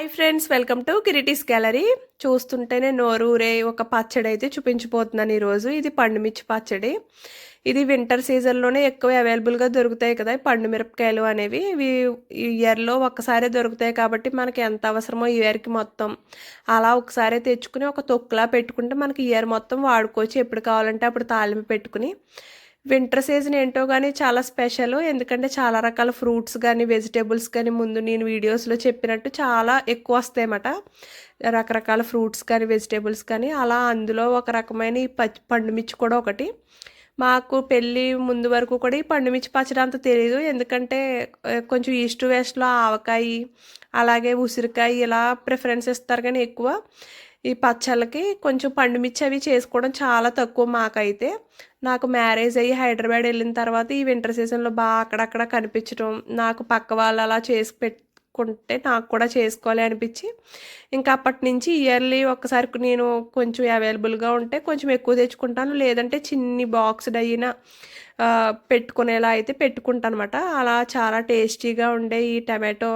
Hi friends welcome to Kiriti's gallery చూస్తుంటేనే నోరూరే ఒక పచ్చడి అయితే చూపించిపోతున్నాను ఈరోజు. ఇది పండుమిర్చి పచ్చడి. ఇది వింటర్ సీజన్లోనే ఎక్కువ అవైలబుల్గా దొరుకుతాయి కదా పండు మిరపకాయలు అనేవి. ఇవి ఇయర్లో ఒక్కసారే దొరుకుతాయి కాబట్టి మనకి ఎంత అవసరమో ఈ ఇయర్కి మొత్తం. అలా ఒకసారి తెచ్చుకుని ఒక తొక్కులా పెట్టుకుంటే మనకి ఇయర్ మొత్తం వాడుకోవచ్చు. ఎప్పుడు కావాలంటే అప్పుడు తాలింపు పెట్టుకుని. వింటర్ సీజన్ ఏంటో కానీ చాలా స్పెషల్. ఎందుకంటే చాలా రకాల ఫ్రూట్స్ కానీ వెజిటేబుల్స్ కానీ ముందు నేను వీడియోస్లో చెప్పినట్టు చాలా ఎక్కువ వస్తాయన్నమాట. రకరకాల ఫ్రూట్స్ కానీ వెజిటేబుల్స్ కానీ అలా అందులో ఒక రకమైన ఈ పచ్చి పండుమిర్చి కూడా ఒకటి. మాకు పెళ్ళి ముందు వరకు కూడా ఈ పండుమిర్చి పచ్చడి అంత తెలియదు ఎందుకంటే కొంచెం ఈస్ట్ వెస్ట్లో ఆవకాయ అలాగే ఉసిరికాయ ఇలా ప్రిఫరెన్స్ ఇస్తారు కానీ ఎక్కువ. ఈ పచ్చళ్ళకి కొంచెం పండుమిర్చి అవి చేసుకోవడం చాలా తక్కువ మాకైతే. నాకు మ్యారేజ్ అయ్యి హైదరాబాద్ వెళ్ళిన తర్వాత ఈ వింటర్ సీజన్లో బాగా అక్కడక్కడ కనిపించడం నాకు పక్క వాళ్ళు అలా చేసి పెట్టుకుంటే నాకు కూడా చేసుకోవాలి అనిపించి ఇంకా అప్పటి నుంచి ఇయర్లీ ఒక్కసారి నేను కొంచెం అవైలబుల్గా ఉంటే కొంచెం ఎక్కువ తెచ్చుకుంటాను. లేదంటే చిన్ని బాక్స్డ్ అయినా పెట్టుకునేలా అయితే పెట్టుకుంటాను అనమాట అలా చాలా టేస్టీగా ఉండే ఈ టమాటో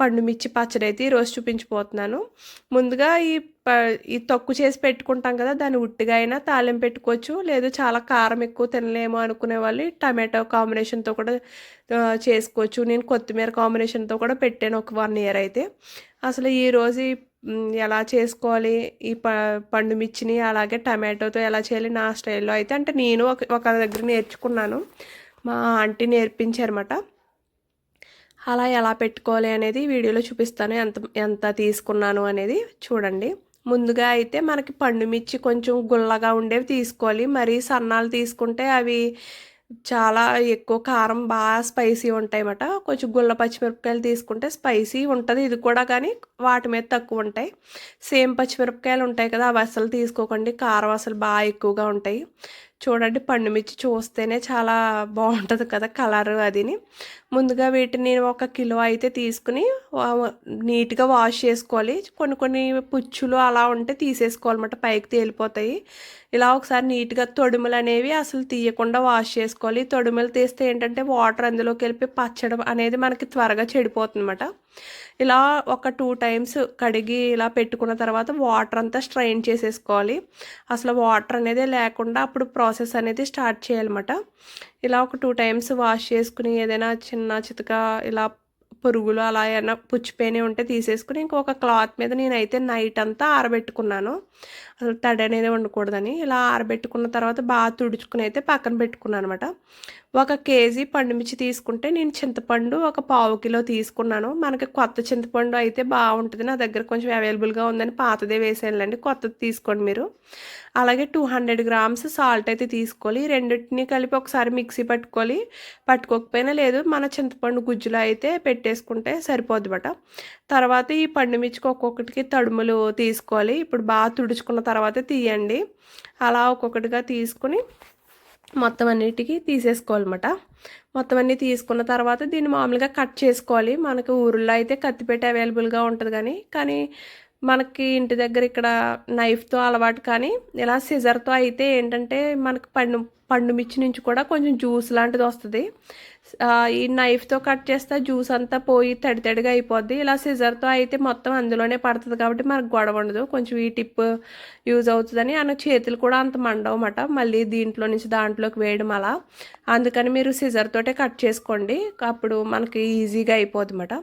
పండు మిర్చి పచ్చడి అయితే ఈరోజు చూపించిపోతున్నాను. ముందుగా ఈ ఈ తొక్కు చేసి పెట్టుకుంటాం కదా దాన్ని ఉట్టిగా అయినా తాళం పెట్టుకోవచ్చు. లేదు చాలా కారం ఎక్కువ తినలేము అనుకునే వాళ్ళు టమాటో కాంబినేషన్తో కూడా చేసుకోవచ్చు. నేను కొత్తిమీర కాంబినేషన్తో కూడా పెట్టాను ఒక వన్ ఇయర్ అయితే. అసలు ఈరోజు ఎలా చేసుకోవాలి? ఈ ప పండు మిర్చిని అలాగే టమాటోతో ఎలా చేయాలి నా స్టైల్లో అయితే అంటే నేను ఒక ఒక దగ్గర నేర్చుకున్నాను. మా ఆంటీ నేర్పించారన్నమాట. అలా ఎలా పెట్టుకోవాలి అనేది వీడియోలో చూపిస్తాను. ఎంత ఎంత తీసుకున్నాను అనేది చూడండి. ముందుగా అయితే మనకి పండు మిర్చి కొంచెం గుల్లగా ఉండేవి తీసుకోవాలి. మరీ సన్నాలు తీసుకుంటే అవి చాలా ఎక్కువ కారం బాగా స్పైసీ ఉంటాయన్నమాట. కొంచెం గుల్ల పచ్చిమిరపకాయలు తీసుకుంటే స్పైసీ ఉంటుంది. ఇది కూడా కానీ వాటి మీద తక్కువ ఉంటాయి. సేమ్ పచ్చిమిరపకాయలు ఉంటాయి కదా అవి అసలు తీసుకోకండి. కారం అసలు బాగా ఎక్కువగా ఉంటాయి. చూడండి పండుమిర్చి చూస్తేనే చాలా బాగుంటుంది కదా కలర్ అదిని. ముందుగా వీటిని నేను ఒక కిలో అయితే తీసుకుని నీట్గా వాష్ చేసుకోవాలి. కొన్ని కొన్ని పుచ్చులు అలా ఉంటే తీసేసుకోవాలన్నమాట పైకి తేలిపోతాయి. ఇలా ఒకసారి నీట్గా తొడుములు అనేవి అసలు తీయకుండా వాష్ చేసుకోవాలి. తొడుములు తీస్తే ఏంటంటే వాటర్ అందులోకి వెళ్ళి పచ్చడం అనేది మనకి త్వరగా చెడిపోతుందన్నమాట. ఇలా ఒక టూ టైమ్స్ కడిగి ఇలా పెట్టుకున్న తర్వాత వాటర్ అంతా స్ట్రైన్ చేసేసుకోవాలి. అసలు వాటర్ అనేది లేకుండా అప్పుడు ప్రాసెస్ అనేది స్టార్ట్ చేయాలన్నమాట. ఇలా ఒక టూ టైమ్స్ వాష్ చేసుకుని ఏదైనా చిన్న చితక ఇలా పురుగులు అలా ఏమైనా పుచ్చిపోయినవి ఉంటే తీసేసుకుని ఇంకొక క్లాత్ మీద నేనైతే నైట్ అంతా ఆరబెట్టుకున్నాను. అసలు తడి అనేది ఉండకూడదని ఇలా ఆరబెట్టుకున్న తర్వాత బాగా తుడుచుకుని అయితే పక్కన పెట్టుకున్నాను అనమాట ఒక కేజీ పండుమిర్చి తీసుకుంటే నేను చింతపండు ఒక పావు కిలో తీసుకున్నాను. మనకి కొత్త చింతపండు అయితే బాగుంటుంది. నా దగ్గర కొంచెం అవైలబుల్గా ఉందని పాతదే వేసేయాలండి కొత్తది తీసుకోండి మీరు. అలాగే టూ హండ్రెడ్ గ్రామ్స్ సాల్ట్ అయితే తీసుకోవాలి. రెండింటిని కలిపి ఒకసారి మిక్సీ పట్టుకోవాలి. పట్టుకోకపోయినా లేదు మన చింతపండు గుజ్జులో అయితే పెట్టేసుకుంటే సరిపోద్ది బట తర్వాత ఈ పండుమిర్చికి ఒక్కొక్కటికి తడుములు తీసుకోవాలి. ఇప్పుడు బాగా తుడుచుకున్న తర్వాత తీయండి. అలా ఒక్కొక్కటిగా తీసుకుని మొత్తం అన్నిటికీ తీసేసుకోవాలన్నమాట. మొత్తం అన్నీ తీసుకున్న తర్వాత దీన్ని మామూలుగా కట్ చేసుకోవాలి. మనకు ఊరిలో అయితే కత్తిపెట్టి అవైలబుల్గా ఉంటుంది కానీ కానీ మనకి ఇంటి దగ్గర ఇక్కడ నైఫ్తో అలవాటు కానీ ఇలా సిజర్తో అయితే ఏంటంటే మనకి పండు పండు మిర్చి నుంచి కూడా కొంచెం జ్యూస్ లాంటిది వస్తుంది. ఈ నైఫ్తో కట్ చేస్తే జ్యూస్ అంతా పోయి తడి తడిగా అయిపోద్ది. ఇలా సిజర్తో అయితే మొత్తం అందులోనే పడుతుంది కాబట్టి మనకు గొడవ ఉండదు. కొంచెం ఈ టిప్ యూజ్ అవుతుందని అన్న చేతులు కూడా అంత మండవమాట మళ్ళీ దీంట్లో నుంచి దాంట్లోకి వేయడం అలా. అందుకని మీరు సిజర్తోటే కట్ చేసుకోండి. అప్పుడు మనకి ఈజీగా అయిపోద్ది అన్నమాట.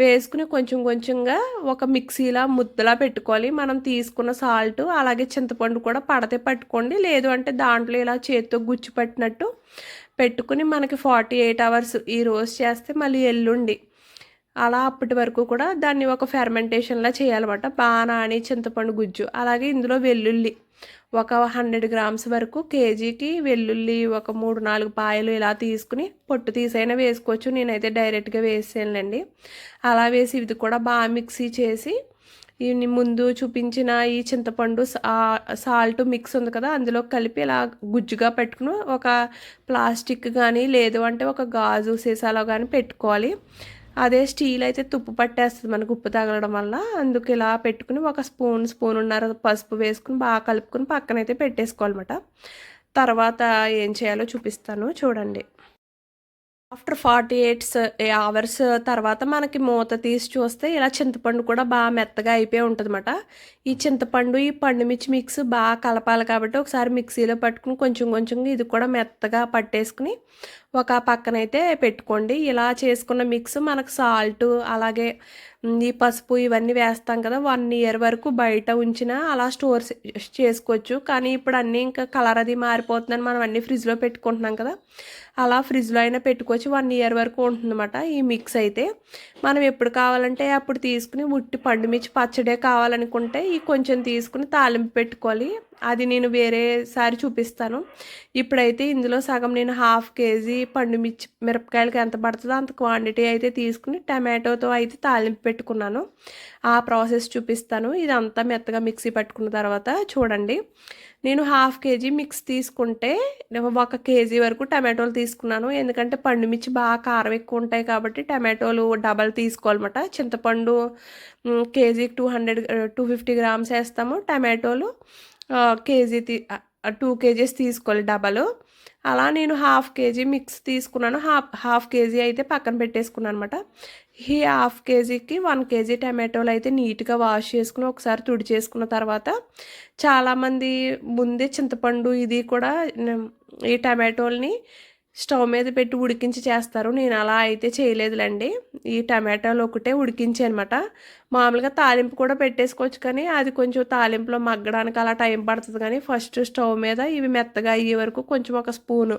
వేసుకుని కొంచెం కొంచెంగా ఒక మిక్సీలా ముద్దలా పెట్టుకోవాలి. మనం తీసుకున్న సాల్ట్ అలాగే చింతపండు కూడా పడితే పట్టుకోండి. లేదు అంటే దాంట్లో ఇలా చేతితో గుచ్చి పట్టినట్టు పెట్టుకుని మనకి ఫార్టీ ఎయిట్ అవర్స్ ఈ రోజు చేస్తే మళ్ళీ ఎల్లుండి. అలా అప్పటి వరకు కూడా దాన్ని ఒక ఫెర్మెంటేషన్లా చేయాలన్నమాట. బాగా నాని చింతపండు గుజ్జు అలాగే ఇందులో వెల్లుల్లి. ఒక హండ్రెడ్ గ్రామ్స్ వరకు కేజీకి వెల్లుల్లి ఒక మూడు నాలుగు పాయలు ఇలా తీసుకుని పొట్టు తీసైనా వేసుకోవచ్చు. నేనైతే డైరెక్ట్గా వేసానులేండి అలా వేసి ఇది కూడా బాగా మిక్సీ చేసి ఈ ముందు చూపించిన ఈ చింతపండు సాల్ట్ మిక్స్ ఉంది కదా అందులో కలిపి ఇలా గుజ్జుగా పెట్టుకుని ఒక ప్లాస్టిక్ కానీ లేదు అంటే ఒక గాజు సీసాలో కానీ పెట్టుకోవాలి. అదే స్టీల్ అయితే తుప్పు పట్టేస్తుంది మనకు ఉప్పు తగలడం వల్ల. అందుకు ఇలా పెట్టుకుని ఒక స్పూన్ స్పూన్ ఉన్నారు పసుపు వేసుకుని బాగా కలుపుకుని పక్కనైతే పెట్టేసుకోవాలన్నమాట. తర్వాత ఏం చేయాలో చూపిస్తాను. చూడండి. ఆఫ్టర్ ఫార్టీ ఎయిట్స్ అవర్స్ తర్వాత మనకి మూత తీసి చూస్తే ఇలా చింతపండు కూడా బాగా మెత్తగా అయిపోయి ఉంటుందన్నమాట. ఈ చింతపండు ఈ పండు మిర్చి మిక్స్ బాగా కలపాలి కాబట్టి ఒకసారి మిక్సీలో పట్టుకుని కొంచెం కొంచెం ఇది కూడా మెత్తగా పట్టేసుకుని ఒక పక్కనైతే పెట్టుకోండి. ఇలా చేసుకున్న మిక్స్ మనకు సాల్ట్ అలాగే ఈ పసుపు ఇవన్నీ వేస్తాం కదా వన్ ఇయర్ వరకు బయట ఉంచినా అలా స్టోర్ చేసుకోవచ్చు. కానీ ఇప్పుడు అన్నీ ఇంకా కలర్ అది మారిపోతుందని మనం అన్నీ ఫ్రిడ్జ్లో పెట్టుకుంటున్నాం కదా. అలా ఫ్రిడ్జ్లో అయినా పెట్టుకోవచ్చు. వన్ ఇయర్ వరకు ఉంటుందన్నమాట ఈ మిక్స్ అయితే. మనం ఎప్పుడు కావాలంటే అప్పుడు తీసుకుని ఉట్టి పండుమిర్చి పచ్చడే కావాలనుకుంటే ఈ కొంచెం తీసుకుని తాలింపు పెట్టుకోవాలి. అది నేను వేరేసారి చూపిస్తాను. ఇప్పుడైతే ఇందులో సగం నేను హాఫ్ కేజీ పండు మిర్చి మిరపకాయలకి ఎంత పడుతుందో అంత క్వాంటిటీ అయితే తీసుకుని టమాటోతో అయితే తాలింపు పెట్టుకున్నాను. ఆ ప్రాసెస్ చూపిస్తాను. ఇదంతా మెత్తగా మిక్సీ పట్టుకున్న తర్వాత చూడండి. నేను హాఫ్ కేజీ మిక్స్ తీసుకుంటే ఒక కేజీ వరకు టమాటోలు తీసుకున్నాను. ఎందుకంటే పండు మిర్చి బాగా కారం ఎక్కువ ఉంటాయి కాబట్టి టమాటోలు డబల్ తీసుకోవాలన్నమాట. చింతపండు కేజీకి two hundred two fifty grams వేస్తాము టమాటోలు. కేజీ తీ టూ కేజీస్ తీసుకోవాలి డబల్. అలా నేను హాఫ్ కేజీ మిక్స్ తీసుకున్నాను. హాఫ్ హాఫ్ కేజీ అయితే పక్కన పెట్టేసుకున్నాను అనమాట ఈ హాఫ్ కేజీకి వన్ కేజీ టమాటోలు అయితే నీట్గా వాష్ చేసుకుని ఒకసారి తుడి చేసుకున్న తర్వాత చాలామంది ముందే చింతపండు ఇది కూడా ఈ టమాటోల్ని స్టవ్ మీద పెట్టి ఉడికించి చేస్తారు. నేను అలా అయితే చేయలేదులేండి. ఈ టమాటాలు ఒకటే ఉడికించి అనమాట మామూలుగా తాలింపు కూడా పెట్టేసుకోవచ్చు కానీ అది కొంచెం తాలింపులో మగ్గడానికి అలా టైం పడుతుంది కానీ ఫస్ట్ స్టవ్ మీద ఇవి మెత్తగా అయ్యే వరకు కొంచెం ఒక స్పూను.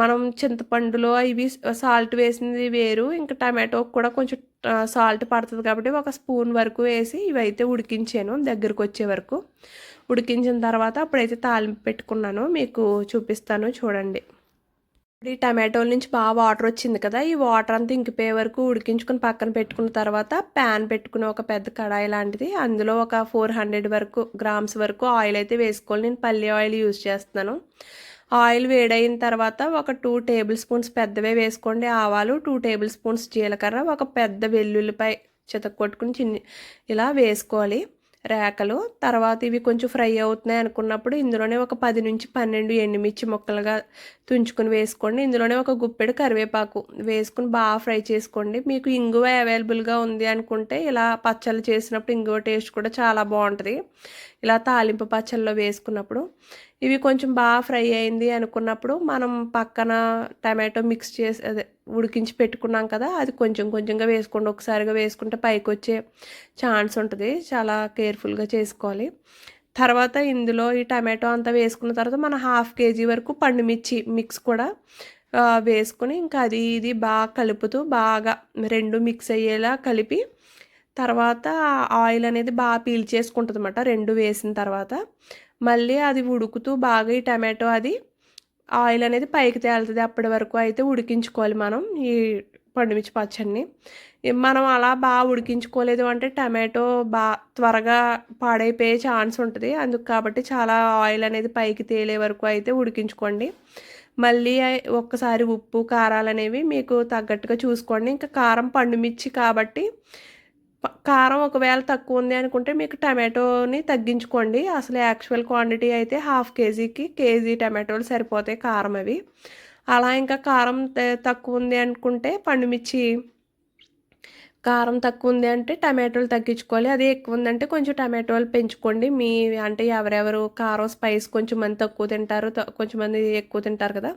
మనం చింతపండులో ఇవి సాల్ట్ వేసింది వేరు ఇంకా టమాటో కూడా కొంచెం సాల్ట్ పడుతుంది కాబట్టి ఒక స్పూన్ వరకు వేసి ఇవైతే ఉడికించాను దగ్గరకు వచ్చే వరకు. ఉడికించిన తర్వాత అప్పుడైతే తాలింపు పెట్టుకున్నాను. మీకు చూపిస్తాను చూడండి. ఈ టమాటోల నుంచి బాగా వాటర్ వచ్చింది కదా ఈ వాటర్ అంతా ఇంకిపోయే వరకు ఉడికించుకుని పక్కన పెట్టుకున్న తర్వాత ప్యాన్ పెట్టుకుని ఒక పెద్ద కడాయి లాంటిది అందులో ఒక ఫోర్ హండ్రెడ్ వరకు గ్రామ్స్ వరకు ఆయిల్ అయితే వేసుకోవాలి. నేను పల్లి ఆయిల్ యూజ్ చేస్తున్నాను. ఆయిల్ వేడైన తర్వాత ఒక టూ టేబుల్ స్పూన్స్ పెద్దవే వేసుకోండి. ఆవాలు టూ టేబుల్ స్పూన్స్ జీలకర్ర ఒక పెద్ద వెల్లుల్లిపై చితక్కొట్టుకుని చిన్న ఇలా వేసుకోవాలి. రేకలు. తర్వాత ఇవి కొంచెం ఫ్రై అవుతున్నాయి అనుకున్నప్పుడు ఇందులోనే ఒక పది నుంచి పన్నెండు ఎండుమిర్చి ముక్కలుగా తుంచుకొని వేసుకోండి. ఇందులోనే ఒక గుప్పెడు కరివేపాకు వేసుకుని బాగా ఫ్రై చేసుకోండి. మీకు ఇంగువ అవైలబుల్గా ఉంది అనుకుంటే ఇలా పచ్చళ్ళు చేసినప్పుడు ఇంగువ టేస్ట్ కూడా చాలా బాగుంటుంది. ఇలా తాలింపు పచ్చళ్ళలో వేసుకున్నప్పుడు ఇవి కొంచెం బాగా ఫ్రై అయింది అనుకున్నప్పుడు మనం పక్కన టమాటో మిక్స్ చేసి అదే ఉడికించి పెట్టుకున్నాం కదా అది కొంచెం కొంచెంగా వేసుకోండి. ఒకసారిగా వేసుకుంటే పైకి వచ్చే ఛాన్స్ ఉంటుంది. చాలా కేర్ఫుల్గా చేసుకోవాలి. తర్వాత ఇందులో ఈ టమాటో అంతా వేసుకున్న తర్వాత మన హాఫ్ కేజీ వరకు పండుమిర్చి మిక్స్ కూడా వేసుకొని ఇంకా అది ఇది బాగా కలుపుతూ బాగా రెండు మిక్స్ అయ్యేలా కలిపి తర్వాత ఆయిల్ అనేది బాగా పీల్చేసుకుంటుంది అన్నమాట రెండు వేసిన తర్వాత మళ్ళీ అది ఉడుకుతూ బాగా ఈ టమాటో అది ఆయిల్ అనేది పైకి తేలుతుంది అప్పటి వరకు అయితే ఉడికించుకోవాలి మనం ఈ పండుమిర్చి పచ్చడిని. మనం అలా బాగా ఉడికించుకోలేదు అంటే టమాటో బాగా త్వరగా పాడైపోయే ఛాన్స్ ఉంటుంది. అందుకు కాబట్టి చాలా ఆయిల్ అనేది పైకి తేలే వరకు అయితే ఉడికించుకోండి. మళ్ళీ ఒక్కసారి ఉప్పు కారాలు అనేవి మీకు తగ్గట్టుగా చూసుకోండి. ఇంకా కారం పండుమిర్చి కాబట్టి కారం ఒకవేళ తక్కువ ఉంది అనుకుంటే మీకు టమాటోని తగ్గించుకోండి. అసలు యాక్చువల్ క్వాంటిటీ అయితే హాఫ్ కేజీకి కేజీ టమాటోలు సరిపోతాయి కారం అవి. అలా ఇంకా కారం తక్కువ ఉంది అనుకుంటే పండుమిర్చి కారం తక్కువ ఉంది అంటే టమాటోలు తగ్గించుకోవాలి. అదే ఎక్కువ ఉందంటే కొంచెం టమాటోలు పెంచుకోండి. మీ అంటే ఎవరెవరు కారం స్పైస్ కొంచెం మంది తక్కువ తింటారు కొంచెం మంది ఎక్కువ తింటారు కదా.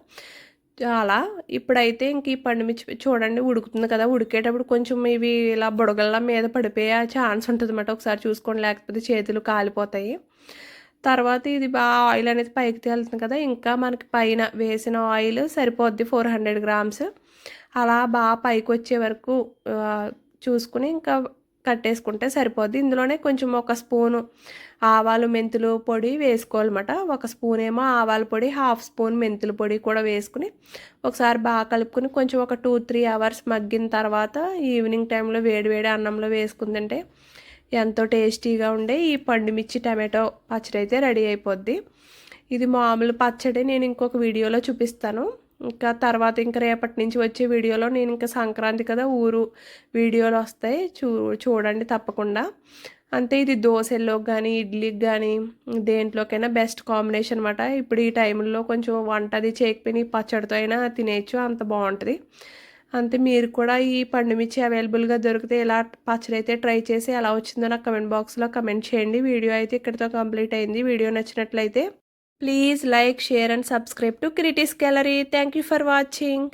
అలా ఇప్పుడైతే ఇంక ఈ పండుమిర్చి చూడండి ఉడుకుతుంది కదా ఉడికేటప్పుడు కొంచెం ఇవి ఇలా బుడగల్లా మీద పడిపోయే ఛాన్స్ ఉంటుంది అన్నమాట ఒకసారి చూసుకోండి లేకపోతే చేతులు కాలిపోతాయి. తర్వాత ఇది బాగా ఆయిల్ అనేది పైకి తేలుతుంది కదా ఇంకా మనకి పైన వేసిన ఆయిల్ సరిపోద్ది ఫోర్ హండ్రెడ్ గ్రామ్స్. అలా బాగా పైకి వచ్చే వరకు చూసుకుని ఇంకా కట్టేసుకుంటే సరిపోద్ది. ఇందులోనే కొంచెం ఒక స్పూను ఆవాలు మెంతులు పొడి వేసుకోవాలన్నమాట. ఒక స్పూన్ ఏమో ఆవాల పొడి హాఫ్ స్పూన్ మెంతుల పొడి కూడా వేసుకుని ఒకసారి బాగా కలుపుకొని కొంచెం ఒక టూ త్రీ అవర్స్ మగ్గిన తర్వాత ఈవినింగ్ టైంలో వేడివేడి అన్నంలో వేసుకుందంటే ఎంతో టేస్టీగా ఉండే ఈ పండుమిర్చి టమాటో పచ్చడి అయితే రెడీ అయిపోద్ది. ఇది మామూలు పచ్చడి నేను ఇంకొక వీడియోలో చూపిస్తాను. ఇంకా తర్వాత ఇంకా రేపటి నుంచి వచ్చే వీడియోలో నేను ఇంకా సంక్రాంతి కదా ఊరు వీడియోలు వస్తాయి. చూ చూడండి తప్పకుండా. అంతే ఇది దోశల్లోకి కానీ ఇడ్లీకి కానీ దేంట్లోకైనా బెస్ట్ కాంబినేషన్ అనమాట ఇప్పుడు ఈ టైంలో కొంచెం వంట అది చేయకపోయినా పచ్చడితో అయినా తినేయచ్చు అంత బాగుంటుంది. అంతే మీరు కూడా ఈ పండుమిర్చి అవైలబుల్గా దొరికితే ఇలా పచ్చడి అయితే ట్రై చేసి ఎలా వచ్చిందో నాకు కమెంట్ బాక్స్లో కమెంట్ చేయండి. వీడియో అయితే ఇక్కడితో కంప్లీట్ అయింది. వీడియో నచ్చినట్లయితే Please like, share and subscribe to Critics Gallery. Thank you for watching.